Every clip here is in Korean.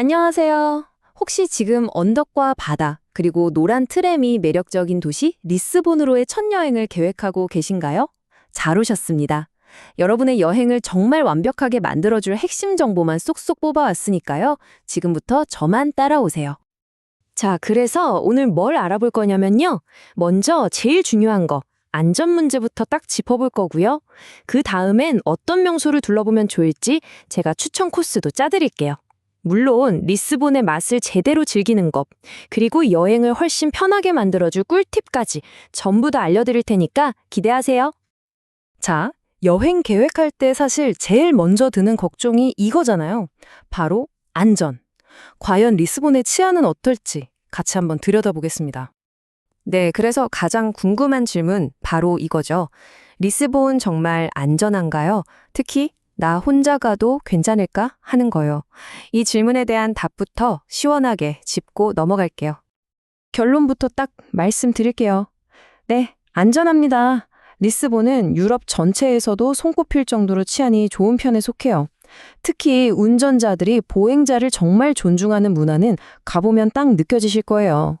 안녕하세요. 혹시 지금 언덕과 바다, 그리고 노란 트램이 매력적인 도시 리스본으로의 첫 여행을 계획하고 계신가요? 잘 오셨습니다. 여러분의 여행을 정말 완벽하게 만들어줄 핵심 정보만 쏙쏙 뽑아왔으니까요. 지금부터 저만 따라오세요. 자, 그래서 오늘 뭘 알아볼 거냐면요. 먼저 제일 중요한 거, 안전 문제부터 딱 짚어볼 거고요. 그 다음엔 어떤 명소를 둘러보면 좋을지 제가 추천 코스도 짜드릴게요. 물론 리스본의 맛을 제대로 즐기는 것, 그리고 여행을 훨씬 편하게 만들어줄 꿀팁까지 전부 다 알려드릴 테니까 기대하세요. 자, 여행 계획할 때 사실 제일 먼저 드는 걱정이 이거잖아요. 바로 안전. 과연 리스본의 치안은 어떨지 같이 한번 들여다보겠습니다. 네, 그래서 가장 궁금한 질문 바로 이거죠. 리스본 정말 안전한가요? 특히 나 혼자 가도 괜찮을까 하는 거요. 이 질문에 대한 답부터 시원하게 짚고 넘어갈게요. 결론부터 딱 말씀드릴게요. 네, 안전합니다. 리스본은 유럽 전체에서도 손꼽힐 정도로 치안이 좋은 편에 속해요. 특히 운전자들이 보행자를 정말 존중하는 문화는 가보면 딱 느껴지실 거예요.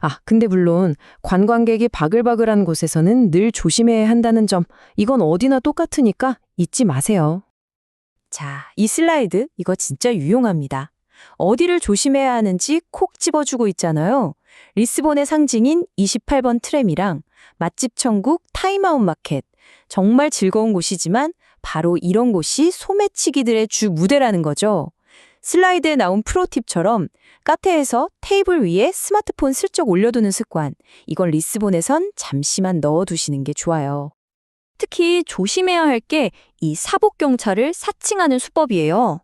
아, 근데 물론 관광객이 바글바글한 곳에서는 늘 조심해야 한다는 점, 이건 어디나 똑같으니까 잊지 마세요. 자, 이 슬라이드 이거 진짜 유용합니다. 어디를 조심해야 하는지 콕 집어주고 있잖아요. 리스본의 상징인 28번 트램이랑 맛집 천국 타임아웃 마켓. 정말 즐거운 곳이지만 바로 이런 곳이 소매치기들의 주 무대라는 거죠. 슬라이드에 나온 프로팁처럼 카페에서 테이블 위에 스마트폰 슬쩍 올려두는 습관. 이건 리스본에선 잠시만 넣어두시는 게 좋아요. 특히 조심해야 할 게 이 사복 경찰을 사칭하는 수법이에요.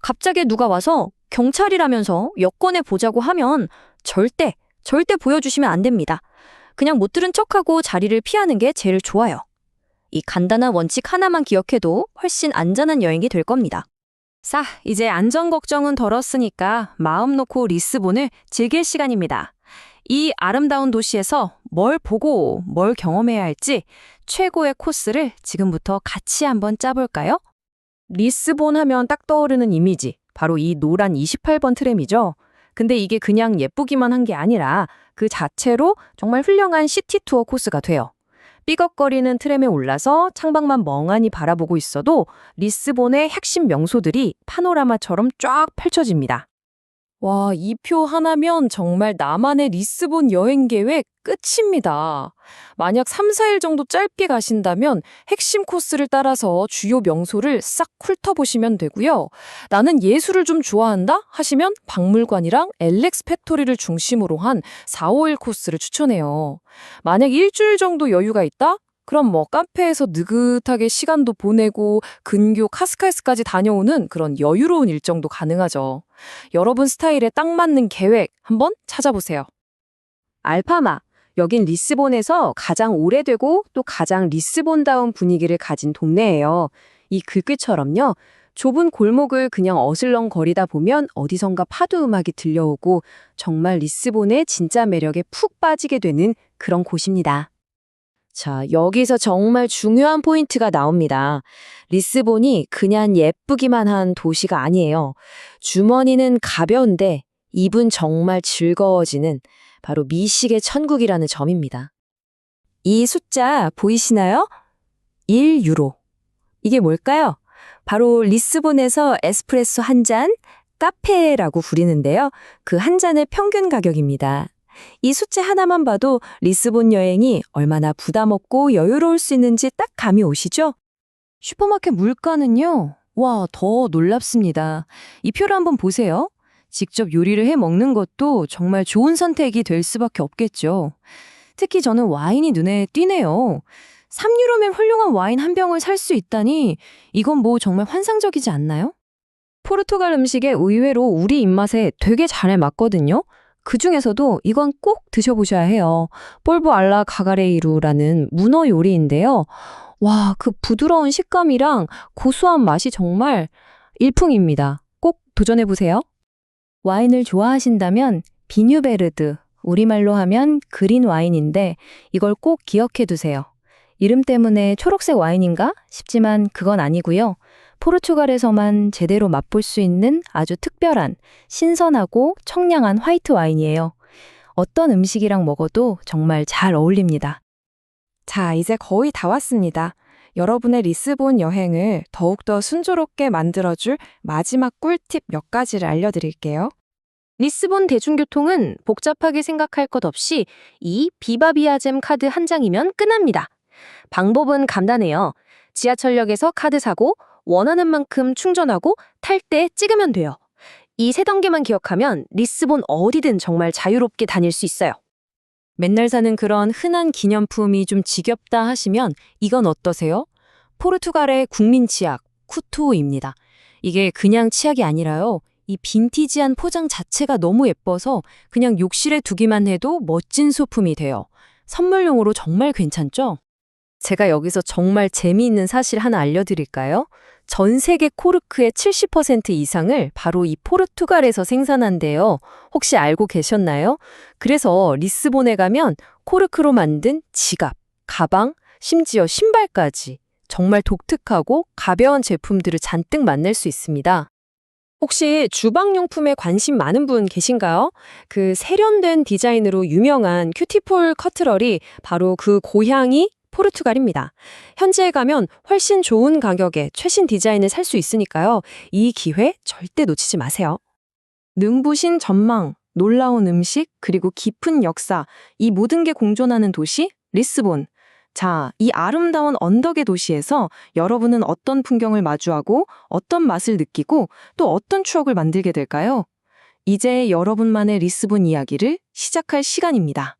갑자기 누가 와서 경찰이라면서 여권에 보자고 하면 절대, 절대 보여주시면 안 됩니다. 그냥 못 들은 척하고 자리를 피하는 게 제일 좋아요. 이 간단한 원칙 하나만 기억해도 훨씬 안전한 여행이 될 겁니다. 자, 이제 안전 걱정은 덜었으니까 마음 놓고 리스본을 즐길 시간입니다. 이 아름다운 도시에서 뭘 보고 뭘 경험해야 할지 최고의 코스를 지금부터 같이 한번 짜볼까요? 리스본 하면 딱 떠오르는 이미지, 바로 이 노란 28번 트램이죠. 근데 이게 그냥 예쁘기만 한 게 아니라 그 자체로 정말 훌륭한 시티 투어 코스가 돼요. 삐걱거리는 트램에 올라서 창밖만 멍하니 바라보고 있어도 리스본의 핵심 명소들이 파노라마처럼 쫙 펼쳐집니다. 와, 이 표 하나면 정말 나만의 리스본 여행 계획 끝입니다. 만약 3, 4일 정도 짧게 가신다면 핵심 코스를 따라서 주요 명소를 싹 훑어보시면 되고요. 나는 예술을 좀 좋아한다 하시면 박물관이랑 엘렉스 팩토리를 중심으로 한 4, 5일 코스를 추천해요. 만약 일주일 정도 여유가 있다? 그럼 뭐 카페에서 느긋하게 시간도 보내고 근교 카스카이스까지 다녀오는 그런 여유로운 일정도 가능하죠. 여러분 스타일에 딱 맞는 계획 한번 찾아보세요. 알파마. 여긴 리스본에서 가장 오래되고 또 가장 리스본다운 분위기를 가진 동네예요. 이 글귀처럼요. 좁은 골목을 그냥 어슬렁 거리다 보면 어디선가 파도 음악이 들려오고 정말 리스본의 진짜 매력에 푹 빠지게 되는 그런 곳입니다. 자, 여기서 정말 중요한 포인트가 나옵니다. 리스본이 그냥 예쁘기만 한 도시가 아니에요. 주머니는 가벼운데 입은 정말 즐거워지는 바로 미식의 천국이라는 점입니다. 이 숫자 보이시나요? 1유로. 이게 뭘까요? 바로 리스본에서 에스프레소 한 잔, 카페라고 부리는데요. 그 한 잔의 평균 가격입니다. 이 숫자 하나만 봐도 리스본 여행이 얼마나 부담 없고 여유로울 수 있는지 딱 감이 오시죠? 슈퍼마켓 물가는요. 와, 더 놀랍습니다. 이 표를 한번 보세요. 직접 요리를 해 먹는 것도 정말 좋은 선택이 될 수밖에 없겠죠. 특히 저는 와인이 눈에 띄네요. 3유로면 훌륭한 와인 한 병을 살 수 있다니 이건 뭐 정말 환상적이지 않나요? 포르투갈 음식에 의외로 우리 입맛에 되게 잘 맞거든요. 그 중에서도 이건 꼭 드셔보셔야 해요. 볼보 알라 가가레이루라는 문어 요리인데요. 와, 그 부드러운 식감이랑 고소한 맛이 정말 일풍입니다. 꼭 도전해보세요. 와인을 좋아하신다면 비뉴베르드, 우리말로 하면 그린 와인인데 이걸 꼭 기억해 두세요. 이름 때문에 초록색 와인인가 싶지만 그건 아니고요. 포르투갈에서만 제대로 맛볼 수 있는 아주 특별한 신선하고 청량한 화이트 와인이에요. 어떤 음식이랑 먹어도 정말 잘 어울립니다. 자, 이제 거의 다 왔습니다. 여러분의 리스본 여행을 더욱더 순조롭게 만들어줄 마지막 꿀팁 몇 가지를 알려드릴게요. 리스본 대중교통은 복잡하게 생각할 것 없이 이 비바비아잼 카드 한 장이면 끝납니다. 방법은 간단해요. 지하철역에서 카드 사고 원하는 만큼 충전하고 탈 때 찍으면 돼요. 이 세 단계만 기억하면 리스본 어디든 정말 자유롭게 다닐 수 있어요. 맨날 사는 그런 흔한 기념품이 좀 지겹다 하시면 이건 어떠세요? 포르투갈의 국민 치약, 쿠투입니다. 이게 그냥 치약이 아니라요. 이 빈티지한 포장 자체가 너무 예뻐서 그냥 욕실에 두기만 해도 멋진 소품이 돼요. 선물용으로 정말 괜찮죠? 제가 여기서 정말 재미있는 사실 하나 알려드릴까요? 전 세계 코르크의 70% 이상을 바로 이 포르투갈에서 생산한대요. 혹시 알고 계셨나요? 그래서 리스본에 가면 코르크로 만든 지갑, 가방, 심지어 신발까지 정말 독특하고 가벼운 제품들을 잔뜩 만날 수 있습니다. 혹시 주방용품에 관심 많은 분 계신가요? 그 세련된 디자인으로 유명한 큐티폴 커트럴이 바로 그 고향이 포르투갈입니다. 현지에 가면 훨씬 좋은 가격에 최신 디자인을 살 수 있으니까요. 이 기회 절대 놓치지 마세요. 능부신 전망, 놀라운 음식, 그리고 깊은 역사, 이 모든 게 공존하는 도시, 리스본. 자, 이 아름다운 언덕의 도시에서 여러분은 어떤 풍경을 마주하고 어떤 맛을 느끼고 또 어떤 추억을 만들게 될까요? 이제 여러분만의 리스본 이야기를 시작할 시간입니다.